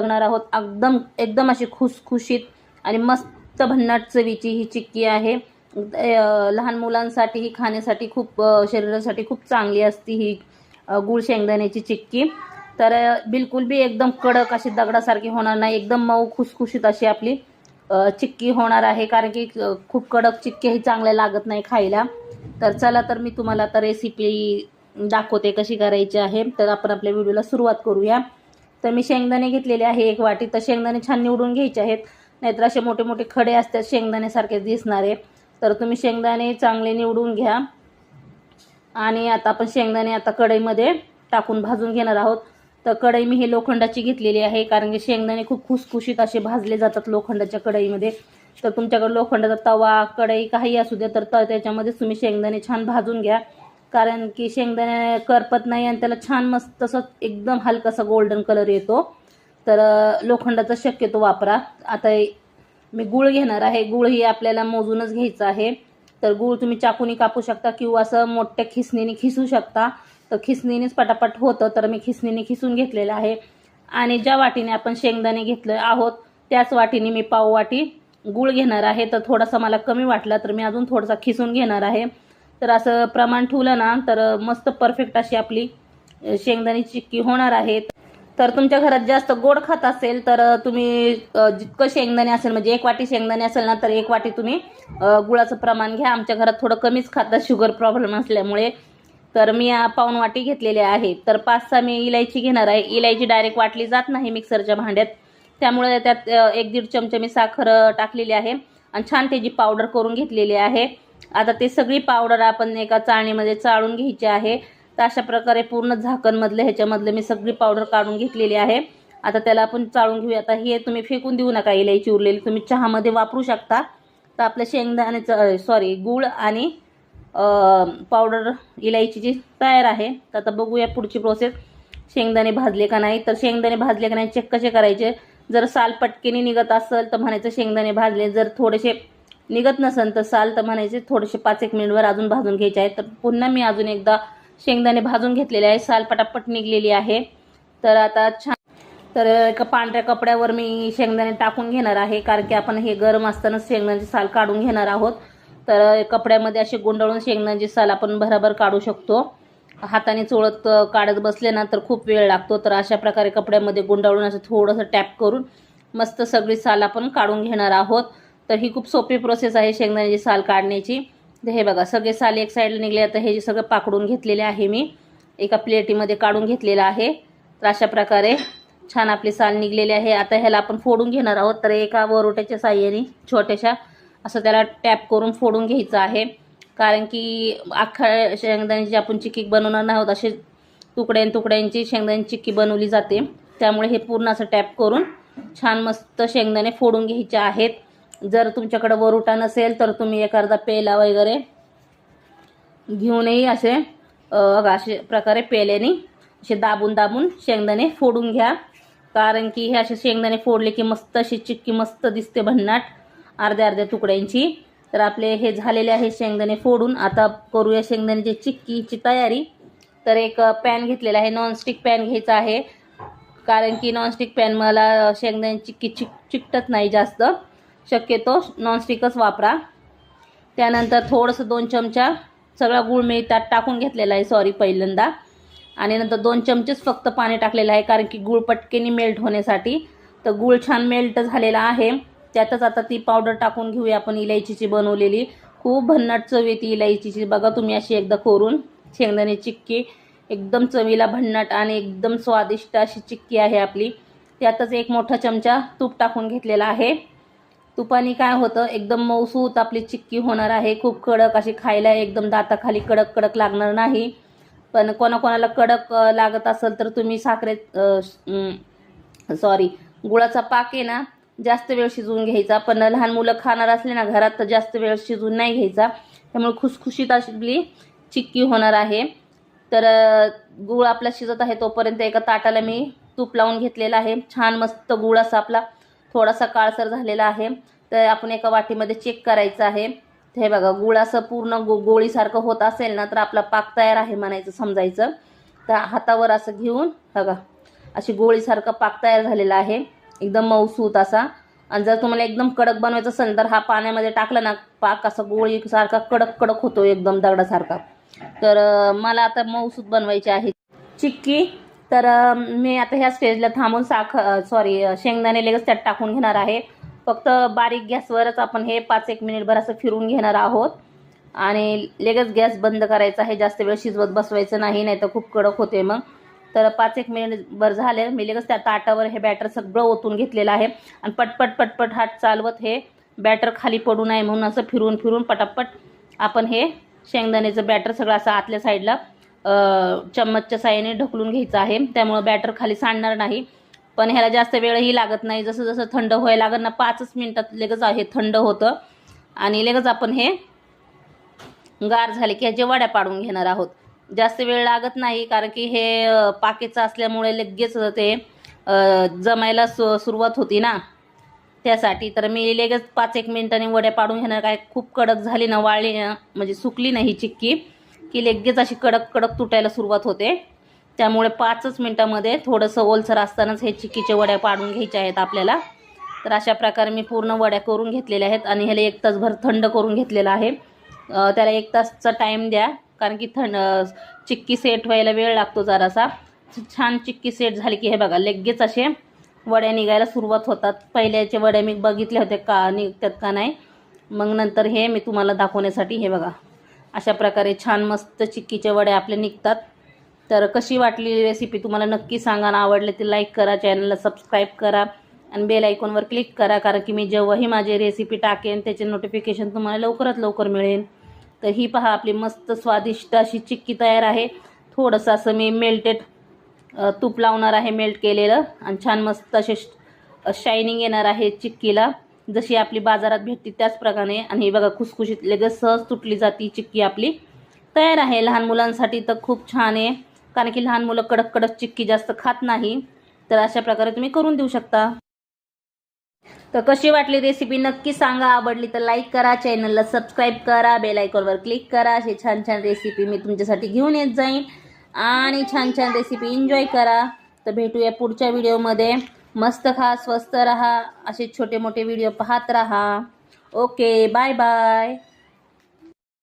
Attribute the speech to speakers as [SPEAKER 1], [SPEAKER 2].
[SPEAKER 1] बघणार आहोत. एकदम एकदम अशी खुसखुशीत आणि मस्त भन्नाट चवीची ही चिक्की आहे. लहान मुलांसाठी ही खाण्यासाठी खूप शरीरासाठी खूप चांगली असती ही गुळ शेंगदाण्याची चिक्की. तर बिलकुल बी एकदम कडक अशी दगडासारखी होणार नाही. एकदम मऊ खुसखुशीत अशी आपली चिक्की होणार आहे. कारण की खूप कडक चिक्की ही चांगल्या लागत नाही खायला. तर चला तर मी तुम्हाला आता रेसिपी दाखवते कशी करायची आहे. तर आपण आपल्या व्हिडिओला सुरुवात करूया. तर मी शेंगदाणे घेतलेले आहे एक वाटी. तर शेंगदाणे छान निवडून घ्यायचे आहेत. नाहीतर असे मोठे मोठे खडे असतात शेंगदाण्यासारखे दिसणारे तर तुम्ही शेंगदाणे चांगले निवडून घ्या. आणि आता आपण शेंगदाणे आता कढईमध्ये टाकून भाजून घेणार आहोत. तर कढई मी हे लोखंडाची घेतलेली आहे कारण की शेंगदाणे खूप खुसखुशीत असे भाजले जातात लोखंडाच्या कढईमध्ये. तर तुमच्याकडे लोखंडाचा तवा कढई काही असू द्या तर त- त्याच्यामध्येच तुम्ही शेंगदाणे छान भाजून घ्या. कारण की शेंगदाणे करपत नाही आणि त्याला छान मस्त तसं एकदम हलकासा गोल्डन कलर येतो. तर लोखंडाचा शक्यतो वापरा. आता मी गुळ घेणार आहे. गुळ ही आपल्याला मोजूनच घ्यायचं आहे. तर गुळ तुम्ही चाकूनी कापू शकता किंवा असं मोठ्या खिसणीने खिसू शकता. तर खिसणीनेच पटापट होतं तर मी खिसणीने खिसून घेतलेलं आहे. आणि ज्या वाटीने आपण शेंगदाणे घेतले आहोत त्याच वाटीने मी पाव वाटी गुळ घेणार आहे. तर थोडासा मला कमी वाटला तर मी अजून थोडासा खिसून घेणार आहे. तर असं प्रमाण ठेवलं ना तर मस्त परफेक्ट अशी आपली शेंगदाणी चिक्की होणार आहे तर तुमच्या घरात जास्त गोड खात असेल तर तुम्ही जितकं शेंगदाणे असेल म्हणजे एक वाटी शेंगदाणे असेल ना तर एक वाटी तुम्ही गुळाचं प्रमाण घ्या. आमच्या घरात थोडं कमीच खातात शुगर प्रॉब्लेम असल्यामुळे. तर मी पाऊन वाटी घेतलेली आहे तर पाच सहा मी इलायची घेणार आहे. इलायची डायरेक्ट वाटली जात नाही मिक्सरच्या भांड्यात. त्यामुळे त्यात एक दीड चमचे मी साखर टाकलेली आहे. आणि छान त्याची पावडर करून घेतलेली आहे. आता ते सगळी पावडर आपण एका चाळणीमध्ये चाळून घ्यायची आहे. तर अशा प्रकारे पूर्ण झाकणमधलं ह्याच्यामधलं मी सगळी पावडर काढून घेतलेली आहे. आता त्याला आपण चाळून घेऊया. आता हे तुम्ही फेकून देऊ नका इलायची उरलेली. तुम्ही चहामध्ये वापरू शकता. तर आपलं शेंगदाण्याचं सॉरी गूळ आणि पावडर पावडर इलायचीची तयार आहे. तर आता बघूया पुढची प्रोसेस शेंगदाणे भाजले का नाही? तर शेंगदाणे भाजले का नाही? चेक कसे करायचे? जर साल पटकेने निघत असेल तर म्हणायचं शेंगदाणे भाजले. जर थोडेसे निघत नसेल तर साल तर म्हणायचे थोडेसे पाच एक मिनिटवर अजून भाजून घ्यायचे आहे तर पुन्हा मी अजून एकदा शेंगदाणे भाजून घेतलेले आहे. साल पटापट निघलेली आहे. तर आता छान तर एका पांढऱ्या कपड्यावर मी शेंगदाणे टाकून घेणार आहे कारण की आपण हे गरम असतानाच शेंगदाण्याची साल काढून घेणार आहोत. तर कपड्यामध्ये असे गुंडाळून शेंगदाण्याची साल आपण भराभर काढू शकतो. हाताने चोळत काढत बसले ना तर खूप वेळ लागतो. तर अशा प्रकारे कपड्यामध्ये गुंडाळून असं थोडंसं टॅप करून मस्त सगळी साल आपण काढून घेणार आहोत. तर ही खूप सोपी प्रोसेस आहे शेंगदाण्याची साल काढण्याची. तर हे बघा सगळे साल एक साईडला निघले. आता हे जे सगळं पाकडून घेतलेले आहे मी एका प्लेटीमध्ये काढून घेतलेलं आहे. तर अशा प्रकारे छान आपली साल निघलेली आहे. आता ह्याला आपण फोडून घेणार आहोत तर एका वरोट्याच्या साह्याने छोट्याशा असं त्याला टॅप करून फोडून घ्यायचं आहे. कारण की अख्खा शेंगदाण्याची आपण चिक्की बनवणार नाही आहोत असे तुकड्यां तुकड्यांची शेंगदाण्याची चिक्की बनवली जाते. त्यामुळे हे पूर्ण असं टॅप करून छान मस्त शेंगदाणे फोडून घ्यायचे आहेत. जर तुमच्याकडे वरुटा नसेल तर तुम्ही एखादा पेला वगैरे घेऊनही असे असे प्रकारे पेल्याने असे दाबून दाबून शेंगदाणे फोडून घ्या. कारण की हे असे शेंगदाणे फोडले की मस्त अशी चिक्की मस्त दिसते भन्नाट अर्ध्या अर्ध्या तुकड्यांची. तर आपले हे झालेले आहे शेंगदाणे फोडून. आता करूया शेंगदाण्याची चिक्कीची तयारी. तर एक पॅन घेतलेला आहे. नॉनस्टिक पॅन घ्यायचा आहे. कारण की नॉनस्टिक पॅन मला शेंगदाण्याची चिक्की चिक चिकटत नाही जास्त. शक्यतो नॉनस्टिकच वापरा. त्यानंतर थोडंसं दोन चमचा सगळा गूळ मी त्यात टाकून घेतलेला आहे सॉरी पहिल्यांदा. आणि नंतर दोन चमचेच फक्त पाणी टाकलेलं आहे कारण की गूळ पटकेनी मेल्ट होण्यासाठी. तर गूळ छान मेल्ट झालेला आहे. त्यातच आता ती पावडर टाकून घेऊया आपण इलायचीची बनवलेली. खूप भन्नाट चव येते इलायचीची. बघा तुम्ही अशी एकदा करून. शेंगदाणे चिक्की एकदम चवीला भन्नाट आणि एकदम स्वादिष्ट अशी चिक्की आहे आपली. त्यातच एक मोठा चमचा तूप टाकून घेतलेला आहे. तुपाने काय होतं? एकदम मऊसूत आपली चिक्की होणार आहे. खूप कडक अशी खायला एकदम दाताखाली कडक कडक लागणार नाही. पण कोणाकोणाला कडक लागत असेल तर तुम्ही साखरेत सॉरी गुळाचा पाक आहे ना जास्त वेळ शिजवून घ्यायचा. पण लहान मुलं खाणार असले ना घरात तर जास्त वेळ शिजवून नाही घ्यायचा. त्यामुळे खुसखुशीत आपली चिक्की होणार आहे. तर गुळ आपला शिजत आहे तोपर्यंत एका ताटाला मी तूप लावून घेतलेला आहे. छान मस्त गुळ असा आपला थोडासा काळसर झालेला आहे. तर आपण एका वाटीमध्ये चेक करायचं आहे. हे बघा गुळ असं पूर्ण गो गोळीसारखं होत असेल ना तर आपला पाक तयार आहे म्हणायचं समजायचं. तर हातावर असं घेऊन बघा अशी गोळीसारखा पाक तयार झालेला आहे. एकदम मऊसूत असा. आणि जर तुम्हाला एकदम कडक बनवायचं असेल तर हा पाण्यामध्ये टाकला ना पाक असा गोळीसारखा कडक कडक होतो एकदम दगडासारखा. तर मला आता मऊसूत बनवायची आहे चिक्की तर मी आता ह्या स्टेजला थांबून साखर सॉरी शेंगदाणे लगेच त्यात टाकून घेणार आहे. फक्त बारीक गॅसवरच आपण हे पाच एक मिनिटभर असं फिरून घेणार आहोत. आणि लगेच गॅस बंद करायचा आहे जास्त वेळ शिजवत बसवायचं नाही नाही तर खूप कडक होते मग. तर पाच एक मिनिट भर झाले मी लगेच त्या ताटावर हे बॅटर सगळं ओतून घेतलेलं आहे. आणि पटपट पटपट हात चालवत हे बॅटर खाली पडू नये म्हणून असं फिरून फिरून पटापट आपण हे शेंगदाण्याचं बॅटर सगळं असं आतल्या साईडला चम्मचच्या साह्याने ढकलून घ्यायचं आहे. त्यामुळं बॅटर खाली सांडणार नाही. पण ह्याला जास्त वेळही लागत नाही. जसं जसं थंड व्हायला लागत ना पाचच मिनटात लगेच हे थंड होतं. आणि लगेच आपण हे गार झाले की ह्याच्या वड्या पाडून घेणार आहोत. जास्त वेळ लागत नाही कारण की हे पाकेचं पाकीचं असल्यामुळे लगेच ते जमायला सु सुरुवात होती ना. त्यासाठी तर मी लगेच पाच एक मिनिटांनी वड्या पाडून घेणार. काय खूप कडक झाली ना वाळली ना म्हणजे सुकली नाही चिक्की. की लगेच अशी कडक कडक तुटायला सुरुवात होते. त्यामुळे पाचच मिनटामध्ये थोडंसं ओलसर असतानाच हे चिक्कीचे वड्या पाडून घ्यायच्या आहेत आपल्याला. तर अशा प्रकारे मी पूर्ण वड्या करून घेतलेल्या आहेत आणि ह्याला एक तासभर थंड करून घेतलेलं आहे. त्याला एक तासचा टाईम द्या कारण की थंड चिक्की सेट व्हायला वेळ लागतो जरासा. छान चिक्की सेट झाली की हे बघा लगेच असे वड्या निघायला सुरुवात होतात. पहिल्याचे वड्या मी बघितले होते का निघतात का नाही. मग नंतर हे मी तुम्हाला दाखवण्यासाठी हे बघा. अशा प्रकारे छान मस्त चिक्कीचे वडे आपले निघतात. तर कशी वाटली रेसिपी तुम्हाला नक्की सांगा ना आवडले ते लाईक करा चॅनलला सबस्क्राईब करा आणि बेल आयकॉनवर क्लिक करा कारण की मी जेव्हाही माझी रेसिपी टाकेन त्याचे नोटिफिकेशन तुम्हाला लवकरात लवकर मिळेल. तर ही पहा आपली मस्त स्वादिष्ट अशी चिक्की तयार आहे. थोडंसं असं मी मेल्टेड तूप लावणार आहे मेल्ट केलेलं. आणि छान मस्त असे शायनिंग येणार आहे चिक्कीला. जशी आपली बाजारात भेटते त्याचप्रकारे आणि हे बघा खुसखुशीत लगेच सहज तुटली जाते चिक्की आपली. तयार आहे. लहान मुलांसाठी तर खूप छान आहे. कारण की लहान मुलं कडक कडक चिक्की जास्त खात नाही. तर अशा प्रकारे तुम्ही करून देऊ शकता. तर कशी वाटली रेसिपी नक्की सांगा. आवडली तर लाईक करा. चॅनलला सबस्क्राईब करा. बेल आयकॉनवर क्लिक करा. असे छान छान रेसिपी मी तुमच्यासाठी घेऊन येत जाईन. आणि छान छान रेसिपी एन्जॉय करा. तर भेटूया पुढच्या व्हिडिओमध्ये मस्त खा स्वस्त राहा असे छोटे मोठे व्हिडिओ पाहत राहा. Okay bye bye